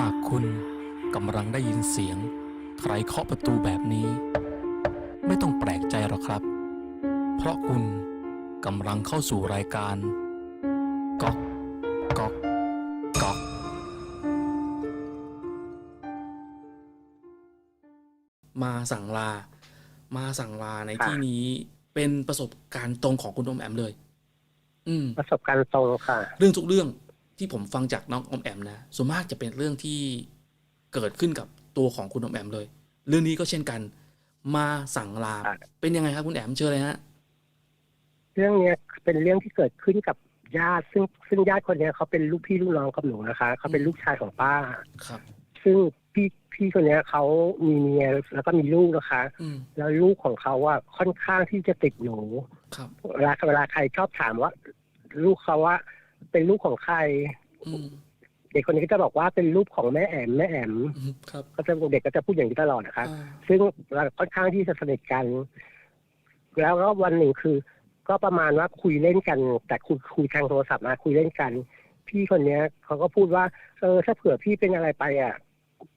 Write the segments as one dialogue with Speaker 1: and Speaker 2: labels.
Speaker 1: หากคุณกำลังได้ยินเสียง ใครเคาะประตูแบบนี้ ไม่ต้องแปลกใจหรอกครับ เพราะคุณกำลังเข้าสู่รายการก๊อกก๊อกก๊อกมาสั่งลา มาสั่งลาใน
Speaker 2: ค่ะ
Speaker 1: ที่นี้เป็นประสบการณ์ตรงของคุณอมแอมเลย อืม
Speaker 2: ประสบการณ์ตรงค่ะ
Speaker 1: เรื่องทุกเรื่อง ที่ผมฟังจากน้องออมแอมนะส่วนมากจะเป็นเรื่องที่เกิดขึ้นกับตัวของคุณออมแอมเลย เรื่องนี้ก็เช่นกัน มาสั่งลา
Speaker 2: ครับ
Speaker 1: เป็นยังไงครับคุณแอมเชิญเลยฮะ
Speaker 2: เรื่องเนี้ยเป็นเรื่องที่เกิดขึ้นกับญาติซึ่งซึ่งญาติคนเนี้ยเขาเป็นลูกพี่ลูกน้องกับหนูนะคะเขาเป็นลูกชายของป้า
Speaker 1: ครับ
Speaker 2: ซึ่งพี่พี่คนเนี้ยเขามีเมียแล้วก็มีลูกนะคะ
Speaker 1: อืม
Speaker 2: แล้วลูกของเขาว่าค่อนข้างที่จะติดหนู
Speaker 1: ครับ
Speaker 2: เวลาเวลาใครชอบถามว่า ลูกเขาว่า เป็นลูกของใคร
Speaker 1: อืม
Speaker 2: เด็กคนนี้ก็จะบอกว่าเป็นลูกของแม่แอมแม่แอม
Speaker 1: อืมครับ
Speaker 2: ก็จะเด็กก็จะพูดอย่างนี้ตลอดนะคะ
Speaker 1: อ่า
Speaker 2: ซึ่งเราค่อนข้างที่จะสนิทกัน แล้วก็วันหนึ่งคือ ก็ประมาณว่าคุยเล่นกัน แต่คุยคุยทางโทรศัพท์มาคุยเล่นกัน พี่คนเนี้ยเขาก็พูดว่าเออถ้าเผื่อพี่เป็นอะไรไปอะ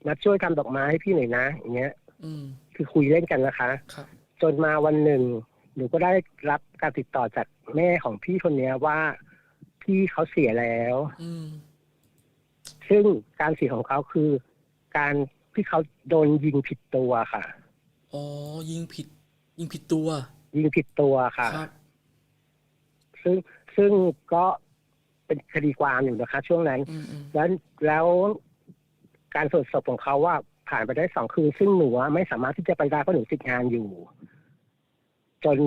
Speaker 2: มาช่วยทำดอกไม้ให้พี่หน่อยนะอย่างเงี้ย
Speaker 1: อืม
Speaker 2: คือคุยเล่นกันนะคะ
Speaker 1: ครับ
Speaker 2: จนมาวันหนึ่งหนูก็ได้รับการติดต่อจากแม่ของพี่คนเนี้ยว่า พี่เขาเสียแล้ว
Speaker 1: อืม
Speaker 2: ซึ่งการเสียของเขาคือ การที่เขาโดนยิงผิดตัวค่ะ
Speaker 1: อ๋อ ยิงผิด ยิงผิดตัว
Speaker 2: ยิงผิดตัวค่ะ
Speaker 1: ครับ
Speaker 2: ซึ่งซึ่งก็เป็นคดีความอยู่นะคะ ช่วงนั้น
Speaker 1: อืมอืม
Speaker 2: แล้วแล้วการสวดศพของเขาว่าผ่านไปได้สองคืน ซึ่งหนูอะไม่สามารถที่จะไปได้เพราะหนูติดงานอยู่ จน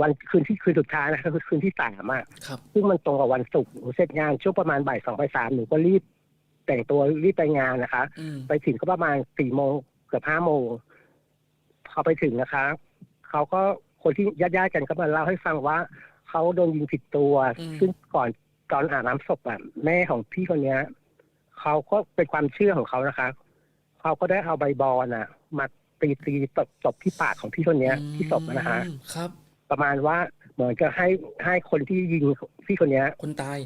Speaker 2: วันคืนที่คืนสุดท้ายนะคะคือคืนที่สามอะ
Speaker 1: ครับ
Speaker 2: ซึ่งมันตรงกับวันศุกร์หนูเสร็จงานช่วงประมาณบ่ายสองบ่ายสามหนูก็รีบ แต่งตัวรีบไปงานนะคะ
Speaker 1: อืม
Speaker 2: ไปถึงก็ประมาณสี่โมงเกือบห้าโมงพอไปถึงนะคะเขาก็คนที่ญาติๆกันก็มาเล่าให้ฟังว่าเขาโดนยิงผิดตัว ซึ่งก่อนตอนอาบน้ำศพอะแม่ของพี่คนเนี้ยเขาก็เป็นความเชื่อของเขานะคะเขาก็ได้เอาใบบอลน่ะ มาตีตีตบตบที่ปากของพี่คนเนี้ยที่ศพอะนะคะ
Speaker 1: อืมครับ
Speaker 2: ประมาณว่าเหมือนจะให้ให้คนที่ยิงพี่คนเนี้ย
Speaker 1: คนตาย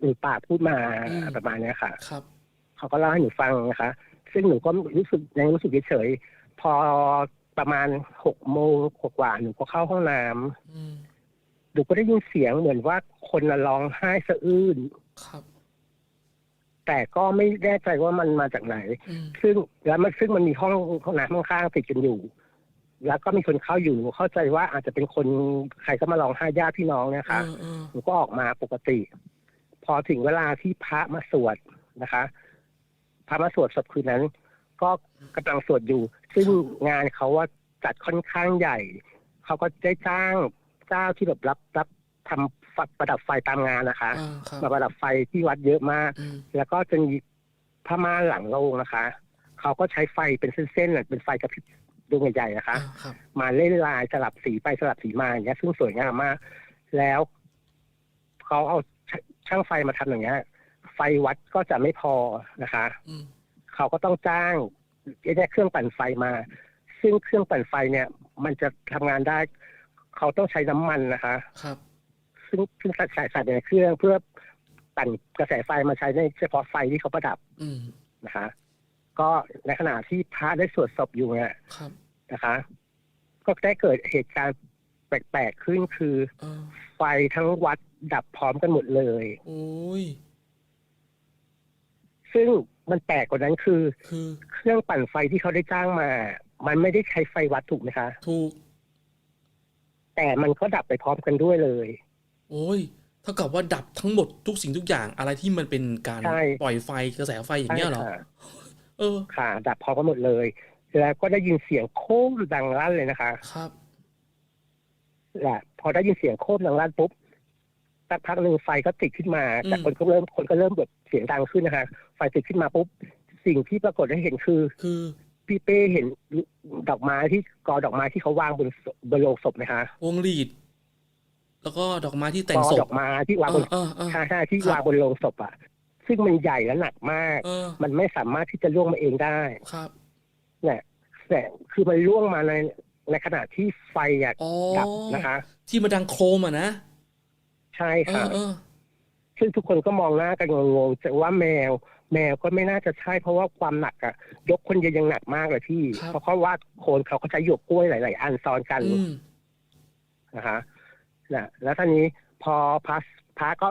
Speaker 2: หรือปากพูดมา
Speaker 1: อืม
Speaker 2: ประมาณเนี้ยค่ะ
Speaker 1: ครับ
Speaker 2: เขาก็เล่าให้หนูฟังนะคะ ซึ่งหนูก็รู้สึกยังรู้สึกเฉยๆพอประมาณหกโมงกว่าๆหนูก็เข้าห้องน้ำ
Speaker 1: อืม
Speaker 2: หนูก็ได้ยินเสียงเหมือนว่าคนน่ะร้องไห้สะอื้น
Speaker 1: ครับ
Speaker 2: แต่ก็ไม่แน่ใจว่ามันมาจากไหน
Speaker 1: อืม
Speaker 2: ซึ่งแล้วมันซึ่งมันมีห้องห้องน้ำข้างๆติดกันอยู่ แล้วก็มีคนเข้าอยู่หนูเข้าใจว่าอาจจะเป็นคนใครก็มาร้องไห้ญาติพี่น้องเนะคะ
Speaker 1: เออเออ
Speaker 2: หนูก็ออกมาปกติ พอถึงเวลาที่พระมาสวดนะคะ พระมาสวดศพคืนนั้น ก็กำลังสวดอยู่ ซึ่งงานเขาว่าจัดค่อนข้างใหญ่ เขาก็ได้จ้างเจ้าที่แบบรับรับทำฝัดประดับไฟตามงานนะคะ
Speaker 1: อ่าครับ
Speaker 2: มาประดับไฟที่วัดเยอะมาก
Speaker 1: อืม
Speaker 2: แล้วก็จะมีผ้าม่านหลังโรงนะคะ เขาก็ใช้ไฟเป็นเส้นๆน่ะเป็นไฟกระพริบ ดวงใหญ่ๆนะคะ
Speaker 1: อ่าครับ
Speaker 2: มาเล่นลายสลับสีไปสลับสีมาอย่างเงี้ย ซึ่งสวยงามมาก แล้วเขาเอาชช่างไฟมาทำอย่างเงี้ย ไฟวัดก็จะไม่พอนะคะ
Speaker 1: อืม
Speaker 2: เขาก็ต้องจ้างไอ้เนี่ยเครื่องปั่นไฟมา ซึ่งเครื่องปั่นไฟเนี่ย มันจะทำงานได้ เขาต้องใช้น้ำมันนะคะ
Speaker 1: ครับ
Speaker 2: ซึ่งซึ่งใส่ใส่ใส่ในเครื่องเพื่อปั่นกระแสไฟมาใช้ในเฉพาะไฟที่เขาประดับ
Speaker 1: อืม
Speaker 2: นะคะ ก็ในขณะที่พระได้สวดศพอยู่เนี่ย
Speaker 1: ครับ
Speaker 2: นะคะ ก็ได้เกิดเหตุการณ์แปลกๆขึ้นคือ
Speaker 1: เออ
Speaker 2: ไฟทั้งวัดดับพร้อมกันหมดเลย
Speaker 1: โอ้ย
Speaker 2: ซึ่งมันแปลกกว่านั้นคือ
Speaker 1: คือ
Speaker 2: เครื่องปั่นไฟที่เขาได้จ้างมา มันไม่ได้ใช้ไฟวัดถูกไหมคะ
Speaker 1: ถูก
Speaker 2: แต่มันก็ดับไปพร้อมกันด้วยเลย
Speaker 1: โอ้ยเท่ากับว่าดับทั้งหมดทุกสิ่งทุกอย่างอะไรที่มันเป็นการ
Speaker 2: ใช่
Speaker 1: ปล่อยไฟกระแสไฟอย่างเงี้ยเหรอ
Speaker 2: ใช่ค่ะ
Speaker 1: เออ
Speaker 2: ค่ะดับพร้อมกันหมดเลย แล้วก็ได้ยินเสียงโค้มดังลั่นเลยนะคะ
Speaker 1: ครับ
Speaker 2: แหละพอได้ยินเสียงโค้มดังลั่นปุ๊บสักพักหนึ่งไฟก็ติดขึ้นมาแต่
Speaker 1: อืม
Speaker 2: คนก็เริ่มคนก็เริ่มแบบเสียงดังขึ้นนะคะ ไฟติดขึ้นมาปุ๊บสิ่งที่ปรากฏให้เห็นคือ
Speaker 1: คือ
Speaker 2: พี่เป้เห็นดอกไม้ที่กอดอกไม้ที่เขาวางบนศพบนโลงศพนะคะ
Speaker 1: วงลีด แล้วก็ดอกไม้ที่แต่
Speaker 2: ก
Speaker 1: ง
Speaker 2: อ
Speaker 1: ศ
Speaker 2: ด
Speaker 1: พ
Speaker 2: อกไม้ที่วางบน
Speaker 1: เออเออ
Speaker 2: ใช่ใช่ที่
Speaker 1: ครับ
Speaker 2: วางบนโลงศพอะ ซึ่งมันใหญ่และหนักมาก
Speaker 1: เออ
Speaker 2: มันไม่สามารถที่จะล่วงมาเองได้
Speaker 1: ครับ
Speaker 2: เนี่ยแต่คือมันล่วงมาในในขณะที่ไฟอะ
Speaker 1: อ๋อ
Speaker 2: ดับนะคะ
Speaker 1: ที่มาดังโครมอะนะ
Speaker 2: ใช่
Speaker 1: เอ
Speaker 2: ค่ะ
Speaker 1: อเออ
Speaker 2: ซึ่งทุกคนก็มองหน้ากันงงๆจะว่าแมว แมวก็ไม่น่าจะใช่ เพราะว่าความหนักอะยกคนเดียวยังหนักมากเลยพี่
Speaker 1: ครับ
Speaker 2: เพราะเขาว่าโคนเขาก็ใช้หยวกกล้วยหลาย ๆ อันซ้อนกัน
Speaker 1: อืม
Speaker 2: นะฮะนะแล้วท่านี้พอพระพระก็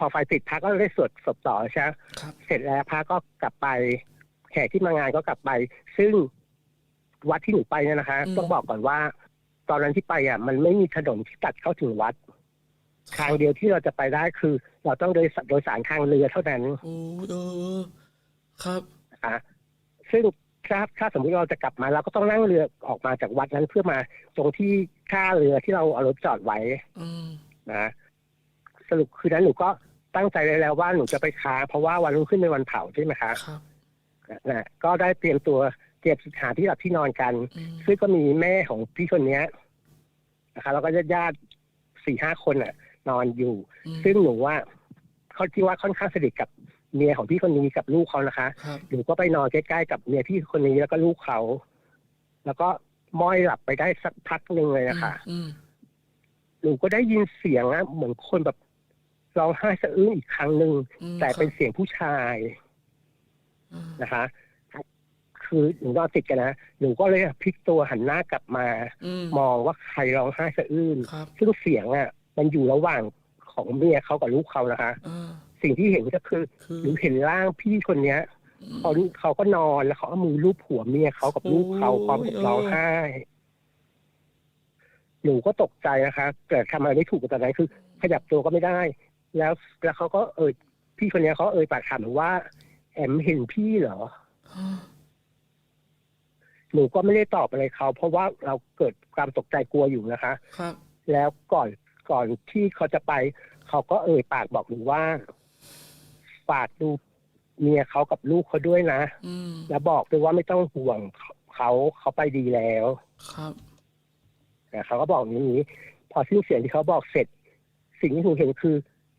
Speaker 2: พอไฟติดพระก็ได้สวดศพต่อใช่ไหม
Speaker 1: ครับ
Speaker 2: เสร็จแล้วพระก็กลับไป แขกที่มางานก็กลับไป ซึ่งวัดที่หนูไปเนี่ยนะคะ
Speaker 1: อืม
Speaker 2: ต้องบอกก่อนว่า ตอนนั้นที่ไปอะ มันไม่มีถนนที่ตัดเข้าถึงวัดทางเดียวที่เราจะไปได้คือ เราต้องโดยสโดยสารทางเรือเท่านั้น
Speaker 1: โอ้เออครับ
Speaker 2: นะคะซึ่งถ้าถ้าสมมติเราจะกลับมาเราก็ต้องนั่งเรือออกมาจากวัดนั้นเพื่อมาตรงที่ท่าเรือที่เราเอารถจอดไว้
Speaker 1: อืม
Speaker 2: นะสรุปคืนนั้นหนูก็ ตั้งใจไว้แล้วว่าหนูจะไปค้างเพราะว่าวันรุ่งขึ้นเป็นวันเผาใช่ไหมคะ
Speaker 1: ครับ
Speaker 2: นะก็ได้เตรียมตัวเตรียมหาที่หลับที่นอนกัน
Speaker 1: อืม
Speaker 2: ซึ่งก็มีแม่ของพี่คนเนี้ยนะคะแล้วก็ญาติญาติสี่ห้าคนน่ะ นอนอยู่
Speaker 1: อืม
Speaker 2: ซึ่งหนูว่าเขาที่ว่าค่อนข้างสนิทกับเมียของพี่คนนี้กับลูกเขานะคะ
Speaker 1: ครับ
Speaker 2: หนูก็ไปนอนใกล้ๆกับเมียพี่คนนี้แล้วก็ลูกเขา แล้วก็ม้อยหลับไปได้สักพักหนึ่งเลยนะคะ
Speaker 1: อืม
Speaker 2: หนูก็ได้ยินเสียงอะเหมือนคนแบบ ร้องไห้สะอื้นอีกครั้งหนึ่ง
Speaker 1: อืม
Speaker 2: แต่เป็น
Speaker 1: ครับ
Speaker 2: เสียงผู้ชาย
Speaker 1: อืม
Speaker 2: นะคะ คือหนูนอนติดกันนะหนูก็เลยพลิกตัวหันหน้ากลับมา
Speaker 1: อืม
Speaker 2: มองว่าใครร้องไห้สะอื้น
Speaker 1: ครับ
Speaker 2: ซึ่งเสียงอะ มันอยู่ระหว่างของเมียเขากับลูกเขานะคะ
Speaker 1: เออ
Speaker 2: สิ่งที่เห็นก็คือ
Speaker 1: คือ
Speaker 2: หนูเห็นร่างพี่คนเนี้ย
Speaker 1: อืม
Speaker 2: เขาเขาก็นอนแล้วเขาเอามือลูบหัวเมียเขากับลูกเขา
Speaker 1: โอ้ย
Speaker 2: พร้อมกับ
Speaker 1: เออ
Speaker 2: ร้องไห้ หนูก็ตกใจนะคะแต่ทำอะไรไม่ถูกตอนนั้นคือ ขยับตัวก็ไม่ได้ แล้วแล้วเขาก็เอ่ยพี่คนเนี้ยเขาเอ่ยปากถามหนูว่า แอมเห็นพี่เหรอ
Speaker 1: อ่า
Speaker 2: หนูก็ไม่ได้ตอบอะไรเขาเพราะว่าเราเกิดความตกใจกลัวอยู่นะคะ
Speaker 1: ครับ
Speaker 2: แล้วก่อนก่อนที่เขาจะไป เขาก็เอ่ยปากบอกหนูว่าฝากดูเมียเขากับลูกเขาด้วยนะ
Speaker 1: อืม
Speaker 2: แล้วบอกด้วยว่าไม่ต้องห่วงเขาเขาไปดีแล้ว
Speaker 1: ครับ
Speaker 2: แต่เขาก็บอกอย่างนี้ พอสิ้นเสียงที่เขาบอกเสร็จ สิ่งที่หนูเห็นคือ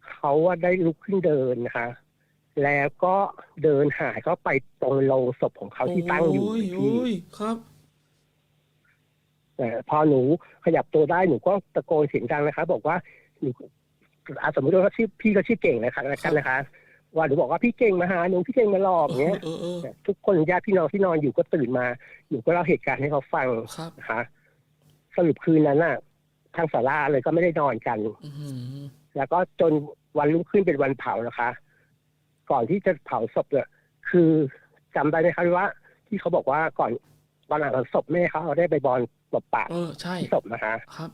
Speaker 2: เขาว่าได้ลุกขึ้นเดินนะคะ แล้วก็เดินหายเข้าไปตรงโลงศพของเขาที่ตั้งอยู่
Speaker 1: โอ้ย
Speaker 2: พี่
Speaker 1: โอ้ยครับ
Speaker 2: แต่พอหนูขยับตัวได้หนูก็ตะโกนเสียงดังนะคะ บอกว่าหนูอะสมมติว่าชื่อพี่ก็ชื่อเก่งนะคะแล้วกันนะคะ ว่าหนูบอกว่าพี่เก่งมาหาหนูพี่เก่งมาหลอกอย่างเงี้ย
Speaker 1: เออเออเออ
Speaker 2: ทุกคนญาติพี่น้องที่นอนอยู่ก็ตื่นมาหนูก็เล่าเหตุการณ์ให้เขาฟัง
Speaker 1: ครับ
Speaker 2: นะคะสรุปคืนนั้นน่ะทางสาราเลยก็ไม่ได้นอนกัน
Speaker 1: อืม
Speaker 2: แล้วก็จนวันรุ่งขึ้นเป็นวันเผานะคะ ก่อนที่จะเผาศพเนี่ยคือจำได้ไหมคะว่า ที่เขาบอกว่าก่อนวันหลังศพแม่เขาเอาได้ใบบอลตบปาก
Speaker 1: เออใช่
Speaker 2: ที่ศพนะคะ
Speaker 1: ครับ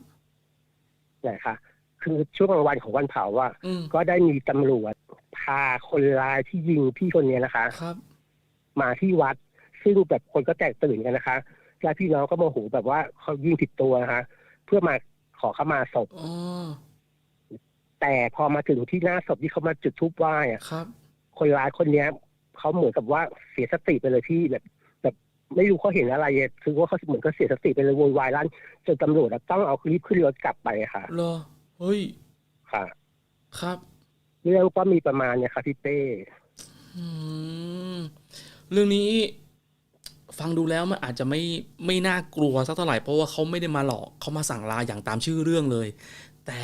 Speaker 2: นะคะคือช่วงกลางวันของวันเผาว่า
Speaker 1: อืม
Speaker 2: ก็ได้มีตำรวจพาคนร้ายที่ยิงพี่คนเนี้ยนะคะ
Speaker 1: ครับ
Speaker 2: มาที่วัดซึ่งแบบคนก็แตกตื่นกันนะคะญาติพี่น้องก็โมโหแบบว่าเขายิงผิดตัวนะคะ เพื่อมาขอเข้ามาศพ
Speaker 1: อ๋อ
Speaker 2: แต่พอมาถึงที่หน้าศพที่เขามาจุดธูปไหว้อะ
Speaker 1: ครับ
Speaker 2: คนร้ายคนเนี้ยเขาเหมือนกับว่าเสียสติไปเลยที่แบบแบบไม่รู้เขาเห็นอะไรอะคือว่าเขาเหมือนก็เสียสติไปเลยโวยวายลั่นจนตำรวจอะต้องเอารีบขึ้นรถกลับไปค่ะ
Speaker 1: เหรอเฮ้ย
Speaker 2: ค่ะ
Speaker 1: ครับ
Speaker 2: เรื่องก็มีประมาณเนี่ยค่ะพี่เป้
Speaker 1: อืมเรื่องนี้ ฟังดูแล้วมันอาจจะไม่ไม่น่ากลัวสักเท่าไหร่เพราะว่าเขาไม่ได้มาหลอกเขามาสั่งลาอย่างตามชื่อเรื่องเลย แต่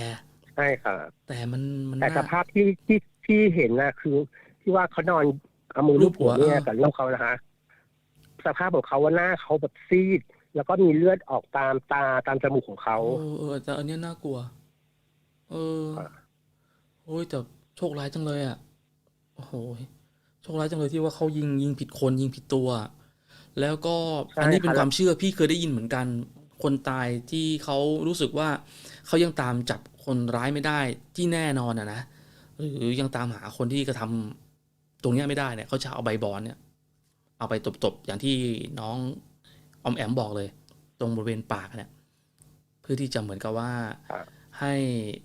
Speaker 2: ใช่ค่ะ
Speaker 1: แต่มันมัน
Speaker 2: แต่ส
Speaker 1: น่า
Speaker 2: ภาพที่ที่ที่เห็นนะคือ ที่ว่าเขานอนเอามือลูบหัว
Speaker 1: ลูบหัว
Speaker 2: เนี่ย
Speaker 1: อ่า
Speaker 2: กับลูกเขานะคะสภาพของเขาว่าหน้าเขาแบบซีด แล้วก็มีเลือดออกตามตาตามจมูกของเขา
Speaker 1: เออเออแต่อันเนี้ยน่ากลัว เออ
Speaker 2: อะ
Speaker 1: โอ้ยแต่โชคร้ายจังเลยอะโอ้โหโชคร้ายจังเลยที่ว่าเขายิงยิงผิดคนยิงผิดตัว แล้วก็อันนี้เป็นความเชื่อพี่เคยได้ยินเหมือนกัน คนตายที่เขารู้สึกว่าเขายังตามจับ คนร้ายไม่ได้ที่แน่นอนอะนะหรือยังตามหาคนที่กระทำตรงเนี้ยไม่ได้เนี่ยเขาจะเอาใบบอนเนี่ย เอาไปตบๆอย่างที่น้องออมแอมบอกเลย ตรงบริเวณปากเนี่ย เพื่อที่จะเหมือนกับว่า
Speaker 2: ครับ
Speaker 1: ให้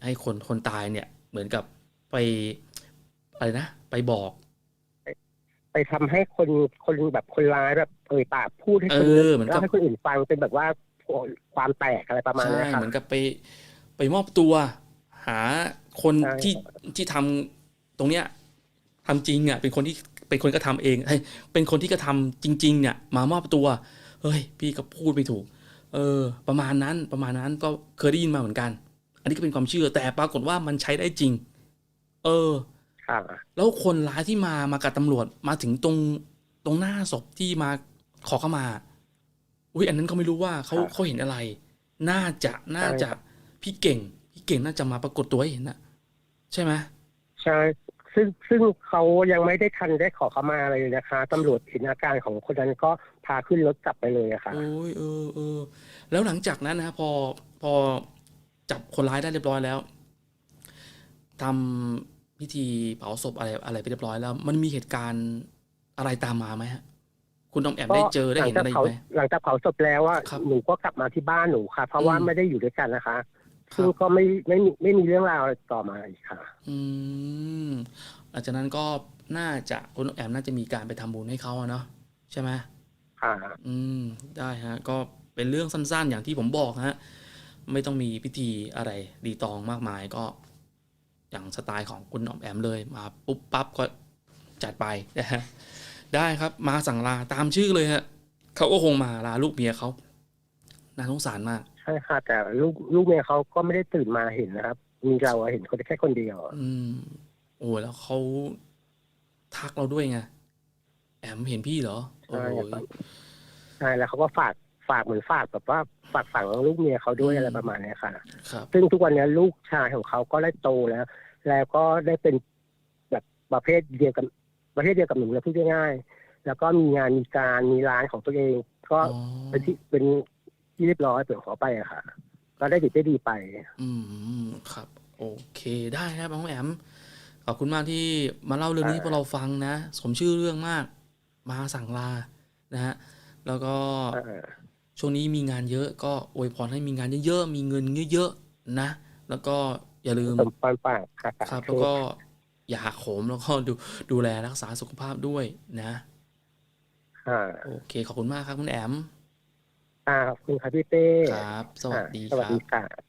Speaker 1: ให้คนคนตายเนี่ย เหมือนกับไปอะไรนะไปบอก
Speaker 2: ไปทำให้คนคนแบบคนร้ายแบบเอ่ยปากพูดให้
Speaker 1: เอ
Speaker 2: คน
Speaker 1: อ
Speaker 2: อื่น
Speaker 1: เหมือนกับ
Speaker 2: เล่าให้คนอื่นฟังเป็นแบบว่าความแตกอะไรประมาณ
Speaker 1: ใช่
Speaker 2: เนี้ยค่ะ
Speaker 1: เหมือนกับไป ไปมอบตัวหาคน
Speaker 2: ใช่
Speaker 1: ที่ที่ทำตรงเนี้ยทำจริงอะเป็นคนที่เป็นคนกระทำเองเฮ้ยเป็นคนที่กระทำจริง ๆ เนี่ย มามอบตัว เฮ้ย พี่ก็พูดไม่ถูก เออ ประมาณนั้นประมาณนั้นก็เคยได้ยินมาเหมือนกัน อันนี้ก็เป็นความเชื่อแต่ปรากฏว่ามันใช้ได้จริง เออ
Speaker 2: ค่ะ
Speaker 1: แล้วคนร้ายที่มามากับตำรวจมาถึงตรงตรงหน้าศพที่มาขอเข้ามาอุ้ยอันนั้นเขาไม่รู้ว่าเขา
Speaker 2: ครับ
Speaker 1: เขาเห็นอะไร น่าจะน่าจะ พี่เก่ง พี่เก่งน่าจะมาปรากฏตัวให้เห็นน่ะใช่ไหม
Speaker 2: ใช่ซึ่งซึ่งเขายังไม่ได้ทันได้ขอเข้ามาอะไรเลยนะคะตำรวจเห็นอาการของคนนั้นก็พาขึ้นรถกลับไปเลยอะค่ะ
Speaker 1: โอ้ยเออเออแล้วหลังจากนั้นนะฮะพอพอจับคนร้ายได้เรียบร้อยแล้วทำพิธีเผาศพอะไรอะไรไปเรียบร้อยแล้ว มันมีเหตุการณ์อะไรตามมาไหมฮะ คุณต้องแอบได้เจอได้
Speaker 2: หลั
Speaker 1: เห็น
Speaker 2: จาก
Speaker 1: อะไรอี
Speaker 2: เผาก
Speaker 1: ไหม
Speaker 2: หลังจากเผาศพแล้วว่า
Speaker 1: ครับ
Speaker 2: หนูก็กลับมาที่บ้านหนูค่ะ เพราะว่า
Speaker 1: อืม
Speaker 2: ไม่ได้อยู่ด้วยกันนะคะ
Speaker 1: ค
Speaker 2: ซึ่
Speaker 1: รั
Speaker 2: ง
Speaker 1: บ
Speaker 2: ก็ไม่ไม่มีไม่มีเรื่องราวอะไรต่อมาอีกค่ะ
Speaker 1: อืมหลังจากนั้นก็น่าจะคุณแอมน่าจะมีการไปทำบุญให้เขาอะเนาะใช่ไหม
Speaker 2: ค่ะ
Speaker 1: อืมได้ฮะก็เป็นเรื่องสั้นๆ อย่างที่ผมบอกฮะไม่ต้องมีพิธีอะไรดีตองมากมายก็ อย่างสไตล์ของคุณออมแอมเลยมาปุ๊บปั๊บก็จัดไปนะฮะได้ครับมาสั่งลาตามชื่อเลยฮะเขาก็คงมาลาลูกเมียเขาน่าสงสารมาก
Speaker 2: ใช่ค่ะ แต่ลูกลูกเมียเขาก็ไม่ได้ตื่นมาเห็นนะครับ มีเราอะเห็นคนแค่คนเดียว
Speaker 1: อืม โอ้แล้วเขาทักเราด้วยไงแอมเห็นพี่เหรอ โอ้
Speaker 2: ใช่
Speaker 1: ย
Speaker 2: ครับใช่แล้วเขาก็ฝากฝากเหมือนฝากแบบว่าฝากฝังลูกเมียเขาด้วย
Speaker 1: อืม
Speaker 2: อะไรประมาณเนี้ยค่ะ
Speaker 1: ครับ
Speaker 2: ซึ่งทุกวันนี้ลูกชายของเขาก็ได้โตแล้ว แล้วก็ได้เป็นแบบประเภทเดียวกับประเภทเดียวกับหนูแล้วพูดง่ายๆแล้วก็มีงานมีการมีร้านของตัวเอง ก็
Speaker 1: อ๋อ
Speaker 2: เป็นที่เป็น ที่เรียบร้อยเปิดขอไปอะค่ะ ก็ได้ดีได้ดีไป
Speaker 1: อืมครับ โอเคได้ครับน้องแอมขอบคุณมากที่มาเล่าเรื่องนี้ให้พวกเราฟังนะ สมชื่อเรื่องมาก มาสั่งลานะฮะแล้วก็
Speaker 2: เออ
Speaker 1: ช่วงนี้มีงานเยอะก็อวยพรให้มีงานเยอะๆมีเงินเยอะๆนะ แล้วก็อย่าลืม
Speaker 2: สมปานปากค่ะ
Speaker 1: ครับแล้วก็อย่าหักโหมแล้วก็ดูดูแลรักษาสุขภาพด้วยนะ
Speaker 2: ค่ะ
Speaker 1: โอเค ขอบคุณมากครับคุณแอม
Speaker 2: อ่าขอบคุณค่ะพี่เต้
Speaker 1: ครับ สวัสดี
Speaker 2: อ่าส
Speaker 1: ค
Speaker 2: วัส
Speaker 1: รับ
Speaker 2: ดีค่ะ